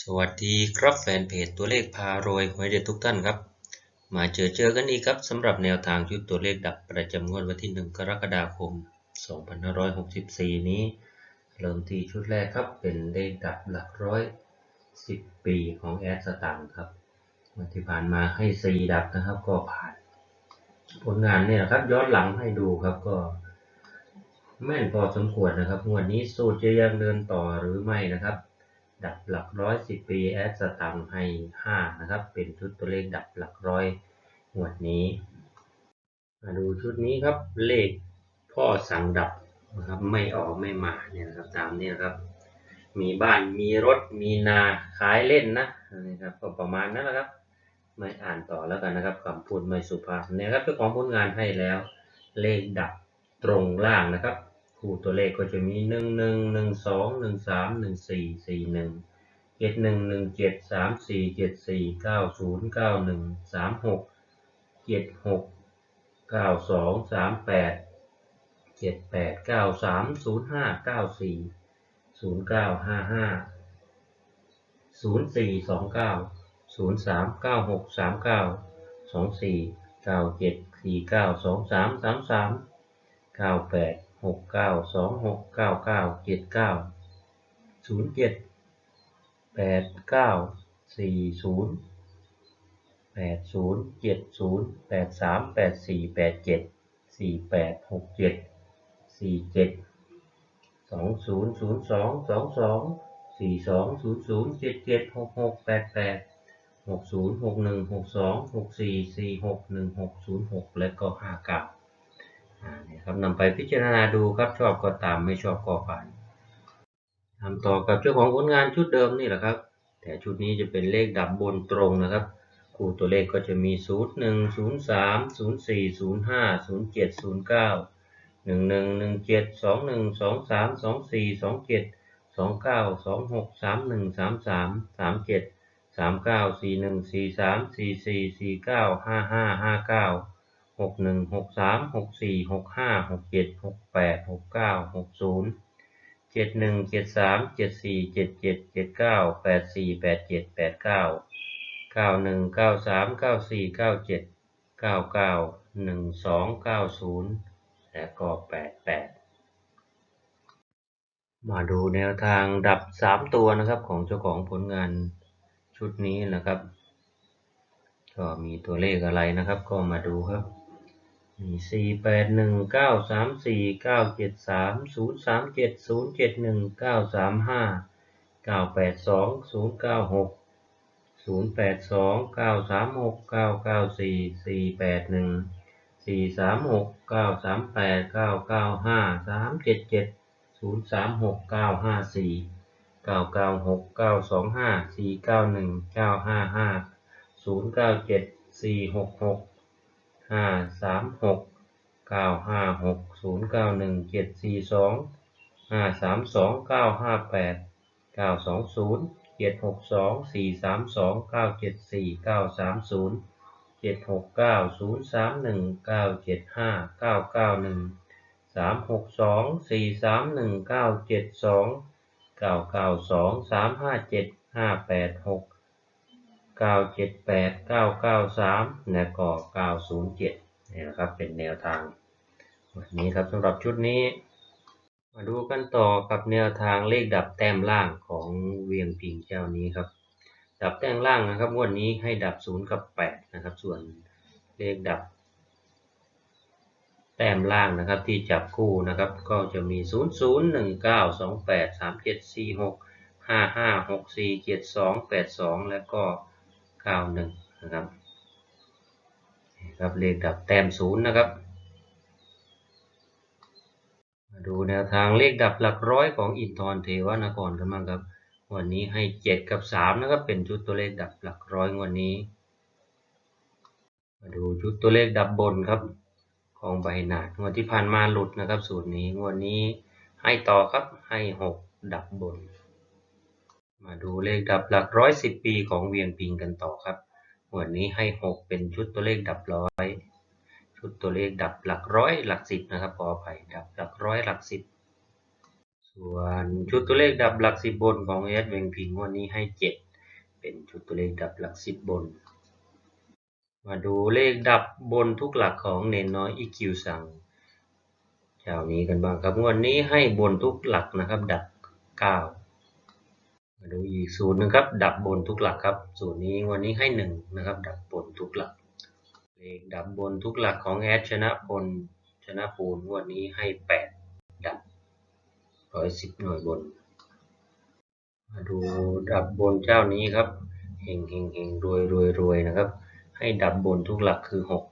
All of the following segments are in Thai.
สวัสดีครับแฟนเพจตัวเลขพารวยหวยเด็ดทุกท่านครับ มาเจอเจอกันอีกครับสำหรับแนวทางชุดตัวเลขดับประจำงวดวันที่ 1 กรกฎาคม 2564 นี้ เริ่มที่ชุดแรกครับเป็นเลขดับหลักร้อย 10 ปีของแอดสตางค์ครับวันที่ผ่านมาให้ 4 ดับนะครับก็ผ่าน ผลงานเนี่ยครับย้อนหลังให้ดูครับก็แม่นพอสมควรนะครับงวดนี้สูตรจะยังเดินต่อหรือไม่นะครับ ดับหลักร้อยสิบปีแอดสตังให้ห้านะครับ เป็นชุดตัวเลขดับหลักร้อยงวดนี้ มาดูชุดนี้ครับ เลขพ่อสั่งดับนะครับไม่ออกไม่มาเนี่ยนะครับตามนี้นะครับ มีบ้านมีรถมีนาขายเล่นนะนะครับก็ประมาณนั้นแหละครับ ไม่อ่านต่อแล้วกันนะครับคำพูดไม่สุภาพเนี่ยครับเจ้าของผลงานให้แล้ว เลขดับตรงล่างนะครับ คู่ตัวเลขก็จะมีหนึ่งหนึ่งหนึ่งสองหนึ่งสามหนึ่งสี่สี่หนึ่งเจ็ดหนึ่งหนึ่งเจ็ดสามสี่เจ็ดสี่เก้าศูนย์เก้าหนึ่งสามหกเจ็ดหกเก้าสองสามแปดเจ็ดแปดเก้าสามศูนย์ห้าเก้าสี่ศูนย์เก้าห้าห้าศูนย์สี่สองเก้าศูนย์สามเก้าหกสามเก้าสองสี่เก้าเจ็ดสี่เก้าสองสามสามสามเก้าแปด หกเก้าสองหกเก้าเก้าเจ็ดเก้าศูนย์เจ็ดแปดเก้าสี่ศูนย์แปดศูนย์เจ็ดศูนย์แปดสามแปดสี่แปดเจ็ดสี่แปดหกเจ็ดสี่เจ็ดสองศูนย์ศูนย์สองสองสองสี่สองศูนย์ศูนย์เจ็ดเจ็ดหกหกแปดแปดหกศูนย์หกหนึ่งหกสองหกสี่สี่หกหนึ่งหกศูนย์หกและก็ห้าเก้า นี่ครับนำไปพิจารณาดูครับชอบก็ตามไม่ชอบก็ผ่านทำต่อกับเจ้าของผลงานชุดเดิมนี่แหละครับ แต่ชุดนี้จะเป็นเลขดับบนตรงนะครับ คู่ตัวเลขก็จะมี 0 1 0 3 0 4 0 5 0 7 0 9 1 1 1 7 2 1 2 3 2 4 2 7 2 9 2 6 3 1 3 3 3 7 3 9 4 1 4 3 4 4 4 9 5 5 5 9 หกหนึ่งหกสามหกสี่หกห้าหกเจ็ดหกแปดหกเก้าหกศูนย์เจ็ดหนึ่งเจ็ดสามเจ็ดสี่เจ็ดเจ็ดเจ็ดเก้าแปดสี่แปดเจ็ดแปดเก้าเก้าหนึ่งเก้าสามเก้าสี่เก้าเจ็ดเก้าเก้าหนึ่งสองเก้าศูนย์และก็แปดแปดมาดูแนวทางดับสามตัวนะครับของเจ้าของผลงานชุดนี้นะครับ ก็มีตัวเลขอะไรนะครับ ก็มาดูครับ สี่แปดหนึ่งเก้าสามสี่เก้าเจ็ดสามศูนย์สามเจ็ดศูนย์เจ็ดหนึ่งเก้าสามห้าเก้าแปดสองศูนย์เก้าหกศูนย์แปดสองเก้าสามหกเก้าเก้าสี่สี่แปดหนึ่งสี่สามหกเก้าสามแปดเก้าเก้าห้าสามเจ็ดเจ็ดศูนย์สามหกเก้าห้าสี่เก้าเก้าหกเก้าสองห้าสี่เก้าหนึ่งเก้าห้าห้าศูนย์เก้าเจ็ดสี่หกหก ห้าสามหกเก้าห้าหกศูนย์เก้าหนึ่งเจ็ดสี่สองห้าสามสองเก้าห้าแปดเก้าสองศูนย์เจ็ดหกสองสี่สามสองเก้าเจ็ดสี่เก้าสามศูนย์เจ็ดหกเก้าศูนย์สามหนึ่งเก้าเจ็ดห้าเก้าเก้าหนึ่งสามหกสองสี่สามหนึ่งเก้าเจ็ดสองเก้าเก้าสองสามห้าเจ็ดห้าแปดหก เก้าเจ็ดแปดเก้าเก้าสามและก็เก้าศูนย์เจ็ดนี่นะครับเป็นแนวทางวันนี้ครับสำหรับชุดนี้ มาดูกันต่อกับแนวทางเลขดับแต้มล่างของเวียงพิงเจ้านี้ครับ ดับแต้มล่างนะครับงวันนี้ให้ดับศูนย์กับแปดนะครับ ส่วนเลขดับ แต้มล่างนะครับที่จับคู่นะครับก็จะมีศูนย์ศูนย์หนึ่งเก้าสองแปดสามเจ็ดสี่หกห้าห้าหกสี่เจ็ดสองแปดสองแล้วก็ ก้าหนึ่งนะครับครับเลขดับแต้มศูนย์นะครับ มาดูแนวทางเลขดับหลักร้อยของอินทรเทวนครกันบ้างครับวันนี้ให้เจ็ดกับสามนะครับ เป็นชุดตัวเลขดับหลักร้อยวันนี้ มาดูชุดตัวเลขดับบนครับ ของใบหนาดงวดที่ผ่านมาหลุดนะครับสูตรนี้งวดนี้ให้ต่อครับให้หกดับบน มาดูเลขดับหลักร้อยสิบปีของเวียงปิงกันต่อครับ วันนี้ให้หกเป็นชุดตัวเลขดับร้อยชุดตัวเลขดับหลักร้อยหลักสิบนะครับขออภัยดับหลักร้อยหลักสิบส่วนชุดตัวเลขดับหลักสิบบนของเอสเวียงพิงวันนี้ให้เจ็ดเป็นชุดตัวเลขดับหลักสิบบน มาดูเลขดับบนทุกหลักของเนนน้อยอีคิวสั่งเจ้านี้กันบ้างครับวดนี้ให้บนทุกหลักนะครับดับเก้า มาดูอีกสูตรหนึงครับ ดับบนทุกหลักครับ สูตรนี้วันนี้ให้หนึ่งนะครับ ดับบนทุกหลักเลขดับบนทุกหลักของแอดชนะพลชนะภูลวดนี้ให้แปดดับร้อยสิบหน่วยบน มาดูดับบนเจ้านี้ครับเฮงเฮงเฮงรวยรวยรวยนะครับ ให้ดับบนทุกหลักคือหก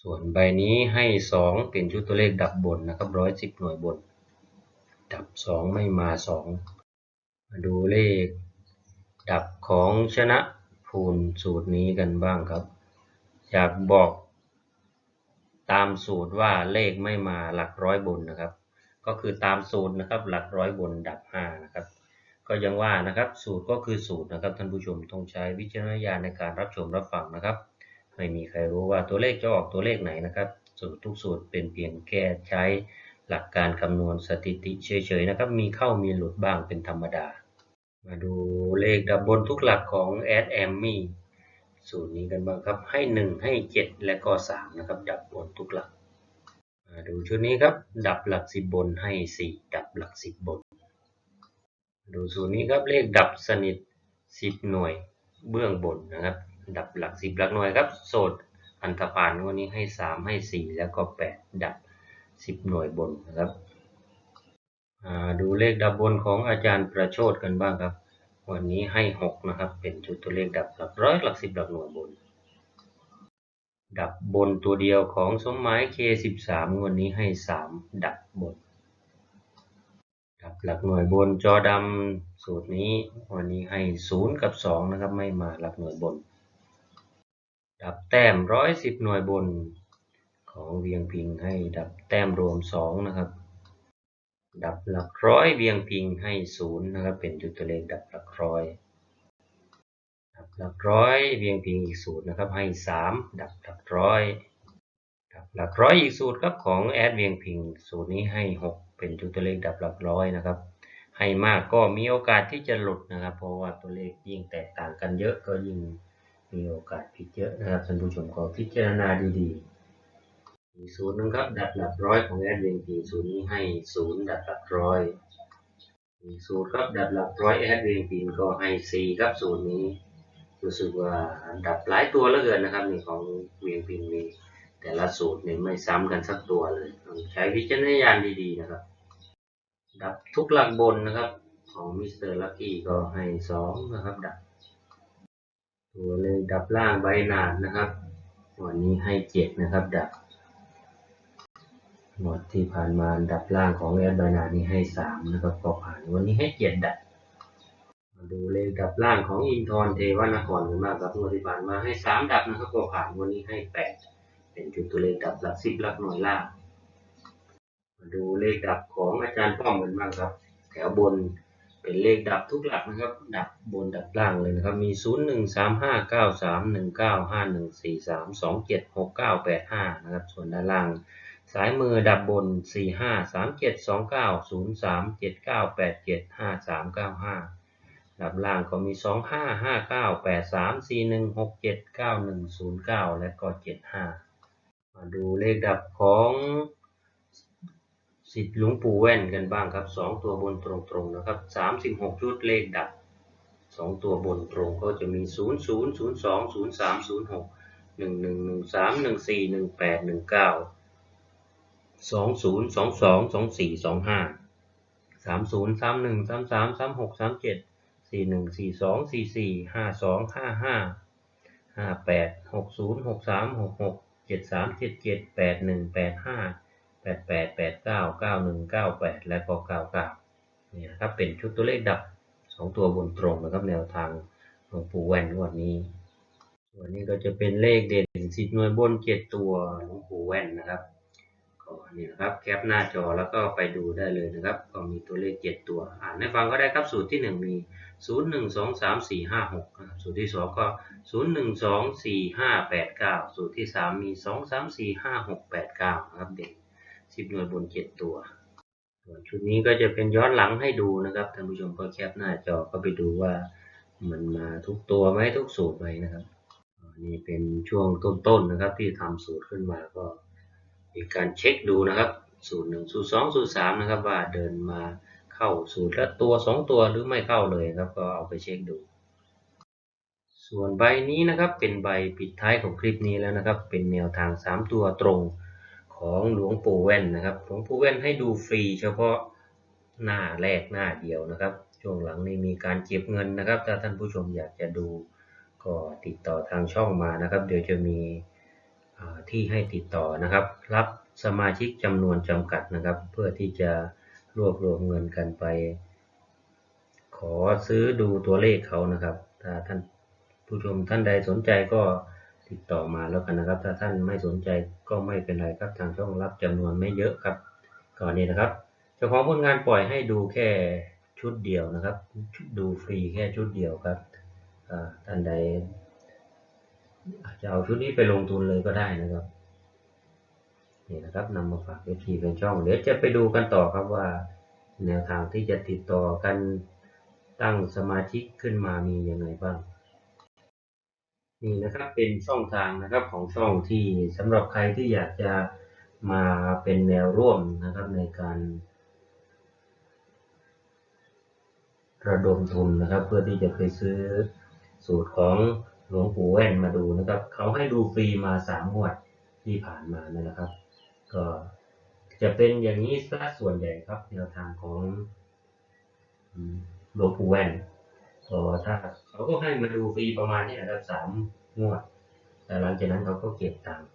ส่วนใบนี้ให้สองเป็นชุดตัวเลขดับบนนะครับร้อยสิบหน่วยบน ดับสองไม่มาสอง มาดูเลข ดับของชนะภูลสูตรนี้กันบ้างครับ อยากบอกตามสูตรว่าเลขไม่มาหลักร้อยบนนะครับ ก็คือตามสูตรนะครับหลักร้อยบนดับห้านะครับก็ยังว่านะครับสูตรก็คือสูตรนะครับท่านผู้ชมต้องใช้วิจารณญาณในการรับชมรับฟังนะครับไม่มีใครรู้ว่าตัวเลขจะออกตัวเลขไหนนะครับ สูตรทุกสูตรเป็นเพียงแค่ใช้ หลักการคำนวณสถิติเฉยๆนะครับ มีเข้ามีหลุดบ้างเป็นธรรมดา มาดูเลขดับบนทุกหลักของแอดแอมมี่สูตรนี้กันบ้างครับ ให้ 1 ให้ 7 และก็ 3 นะครับ ดับบนทุกหลัก มาดูชุดนี้ครับ ดับหลัก 10 บนให้ 4 ดับหลัก 10 บน ดูสูตรนี้ครับ เลขดับสนิท 10 หน่วยเบื้องบนนะครับ ดับหลัก 10 หลักหน่วยครับ โสดอันธพาลวันนี้ให้ 3 ให้ 4 แล้วก็ 8 ดับ 10 หน่วยบนนะครับดูเลขดับบนของอาจารย์ประโชดกันบ้างครับ วันนี้ให้ 6 นะครับ เป็นชุดตัวเลขดับหลักร้อยหลักสิบหลักหน่วยบน ดับบนตัวเดียวของสมหมาย K13 วันนี้ให้ 3 ดับบน ดับหลักหน่วยบนจอดำสูตรนี้วันนี้ให้ 0 กับ 2 นะครับ ไม่มาหลักหน่วยบน ดับแต้ม 110 หน่วยบน ของเวียงพิงให้ดับแต้มรวม 2 นะครับ ดับหลักร้อยเวียงพิงให้ศูนย์นะครับ เป็นจุดตัวเลขดับหลักร้อย ดับหลักร้อยเวียงพิงอีกสูตรนะครับให้สามดับหลักร้อย ดับหลักร้อยอีกสูตรครับของแอดเวียงพิงสูตรนี้ให้หกเป็นจุดตัวเลขดับหลักร้อยนะครับให้มากก็มีโอกาสที่จะหลุดนะครับ เพราะว่าตัวเลขยิ่งแตกต่างกันเยอะก็ยิ่งมีโอกาสผิดเยอะนะครับท่านผู้ชมก็พิจารณาดีๆ อีศูนย์นึงครับ ดับหลักร้อยของแอดเวนพีศูนย์นี้ให้ศูนย์ดับหลักร้อยอีศูนย์ครับดับหลักร้อยแอดเวนพีก็ให้สี่ครับศูนย์นี้รู้สึกว่าดับหลายตัวเหลือเกินนะครับนี่ของเวียงพินมีแต่ละสูตรเนี่ยไม่ซ้ำกันสักตัวเลยต้องใช้วิจารณญาณดีๆนะครับ ดับทุกหลักบนนะครับ ของมิสเตอร์ลักกี้ก็ให้สองนะครับดับ ตัวเลขดับล่างใบหนาดนะครับ วันนี้ให้เจ็ดนะครับดับ หมดที่ผ่านมาดับล่างของแอดบนานี้ให้สามนะครับก็ผ่านวันนี้ให้เจ็ดดับมาดูเลขดับล่างของอินทรเทวนครกันมากครับงวดที่ผ่านมาให้สามดับนะครับก็ผ่านวันนี้ให้แปดเป็นจุดตัวเลขดับหลักสิบหลักหน่วยล่างมาดูเลขดับของอาจารย์ป้อมกันบ้างครับ แถวบนเป็นเลขดับทุกหลักนะครับ ดับบนดับล่างเลยนะครับ มีศูนย์หนึ่งสามห้าเก้าสามหนึ่งเก้าห้าหนึ่งสี่สามสองเจ็ดหกเก้าแปดห้านะครับ ส่วนด้านล่าง สายมือดับบน 4 5 3 7 2 9 0 3 7 9 8 7 5 3 9 5 ดับล่างก็มี 2 5 5 9 8 3 4 1 6 7 9 1 0 9 และก็ 75 มาดูเลขดับของสิทธิ์หลวงปู่แว่นกันบ้างครับ 2 ตัวบนตรงๆนะครับ 36 ชุดเลขดับ 2 ตัวบนตรงก็จะมี 0 0 0 2 0 3 0 6 1 1 1 3 1 4 1 8 1 9 สองศูนย์สองสองสองสี่สองห้าสามศูนย์สามหนึ่งสามสามสามหกสามเจ็ดสี่หนึ่งสี่สองสี่สี่ห้าสองห้าห้าห้าแปดหกศูนย์หกสามหกหกเจ็ดสามเจ็ดเจ็ดแปดหนึ่งแปดห้าแปดแปดแปดเก้าเก้าหนึ่งเก้าแปดและก็เก้าเก้านี่นะครับเป็นชุดตัวเลขดับสองตัวบนตรงนะครับแนวทางหลวงปู่แวนวันนี้ส่วนนี้ก็จะเป็นเลขเด่นสิบหน่วยบนเจ็ดตัวหลวงปู่แว่นนะครับ นี่นะครับแคปหน้าจอแล้วก็ไปดูได้เลยนะครับ ก็มีตัวเลข 7 ตัว อ่านให้ฟังก็ได้ครับสูตรที่ 1 มี 0 1 2 3 4 5 6นะครับสูตรที่ 2 ก็ 0 1 2 4 5 8 9 สูตรที่ 3 มี 2 3 4 5 6 8 9นะครับเด็ก10 หน่วยบน 7 ตัวส่วนชุดนี้ก็จะเป็นย้อนหลังให้ดูนะครับท่านผู้ชมก็แคปหน้าจอก็ไปดูว่ามันมาทุกตัวไหมทุกสูตรไหมนะครับนนี่เป็นช่วงต้นๆนะครับที่ทำสูตรขึ้นมาก็ มีการเช็คดูนะครับสูตรหนึ่งสูตรสองสูตรสามนะครับ ว่าเดินมาเข้าสูตรละตัวสองตัวหรือไม่เข้าเลยครับ ก็เอาไปเช็คดู ส่วนใบนี้นะครับเป็นใบปิดท้ายของคลิปนี้แล้วนะครับ เป็นแนวทาง3ตัวตรงของหลวงปู่แว่นนะครับ หลวงปู่แว่นให้ดูฟรีเฉพาะหน้าแรกหน้าเดียวนะครับ ช่วงหลังนี้มีการเก็บเงินนะครับ ถ้าท่านผู้ชมอยากจะดูก็ติดต่อทางช่องมานะครับ เดี๋ยวจะมี ที่ให้ติดต่อนะครับ รับสมาชิกจำนวนจำกัดนะครับ เพื่อที่จะรวบรวมเงินกันไป ขอซื้อดูตัวเลขเขานะครับ ถ้าท่านผู้ชมท่านใดสนใจก็ติดต่อมาแล้วกันนะครับ ถ้าท่านไม่สนใจก็ไม่เป็นไรครับทางช่องรับจำนวนไม่เยอะครับก่อนนี้นะครับเจ้าของผลงานปล่อยให้ดูแค่ชุดเดียวนะครับ ดูฟรีแค่ชุดเดียวครับท่านใด อาจจะเอาชุดนี้ไปลงทุนเลยก็ได้นะครับนี่นะครับนำมาฝากเอฟซีเป็นช่องเดี๋ยวจะไปดูกันต่อครับว่า แนวทางที่จะติดต่อกันตั้งสมาชิกขึ้นมามียังไงบ้าง นี่นะครับเป็นช่องทางนะครับของช่องที่สำหรับใครที่อยากจะมาเป็นแนวร่วมนะครับในการระดมทุนนะครับ เพื่อที่จะไปซื้อสูตรของ หลวงปู่แว่นมาดูนะครับ เขาให้ดูฟรีมาสามงวดที่ผ่านมานะครับ ก็จะเป็นอย่างนี้ซะส่วนใหญ่ครับแนวทางของหลวงปู่แว่นก็ถ้าเขาก็ให้มาดูฟรีประมาณนี้นะครับสามงวด แต่หลังจากนั้นเขาก็เก็บตังค์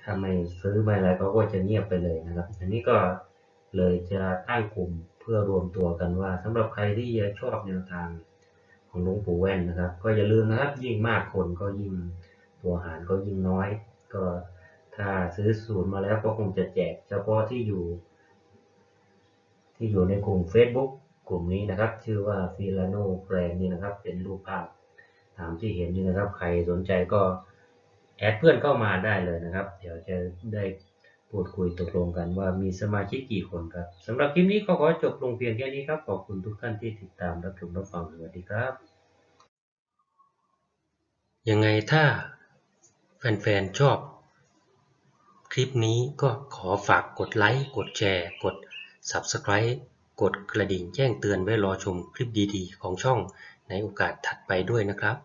ถ้าไม่ซื้อไม่อะไรเขาก็จะเงียบไปเลยนะครับ อันนี้ก็เลยจะตั้งกลุ่มเพื่อรวมตัวกันว่าสำหรับใครที่ชอบแนวทาง ของหลวงปู่แว่นนะครับ ก็อย่าลืมนะครับ ยิ่งมากคนก็ยิ่งตัวหารก็ยิ่งน้อย ก็ถ้าซื้อสูตรมาแล้วก็คงจะแจกเฉพาะที่อยู่ ที่อยู่ในกลุ่ม Facebook กลุ่มนี้นะครับ ชื่อว่าฟิลาโนแกรนนี่นะครับ เป็นรูปภาพตามที่เห็นนี่นะครับ ใครสนใจก็แอดเพื่อนเข้ามาได้เลยนะครับ เดี๋ยวจะได้ พูดคุยตกลงกันว่ามีสมาชิกกี่คนครับสำหรับคลิปนี้ก็ขอจบลงเพียงแค่นี้ครับ ขอบคุณทุกท่านที่ติดตามรับชมรับฟังสวัสดีครับ ยังไงถ้าแฟนๆชอบ คลิปนี้ก็ขอฝากกดไลค์กดแชร์ กด Subscribe กดกระดิ่งแจ้งเตือนไว้รอชมคลิปดีๆ ของช่องในโอกาสถัดไปด้วยนะครับ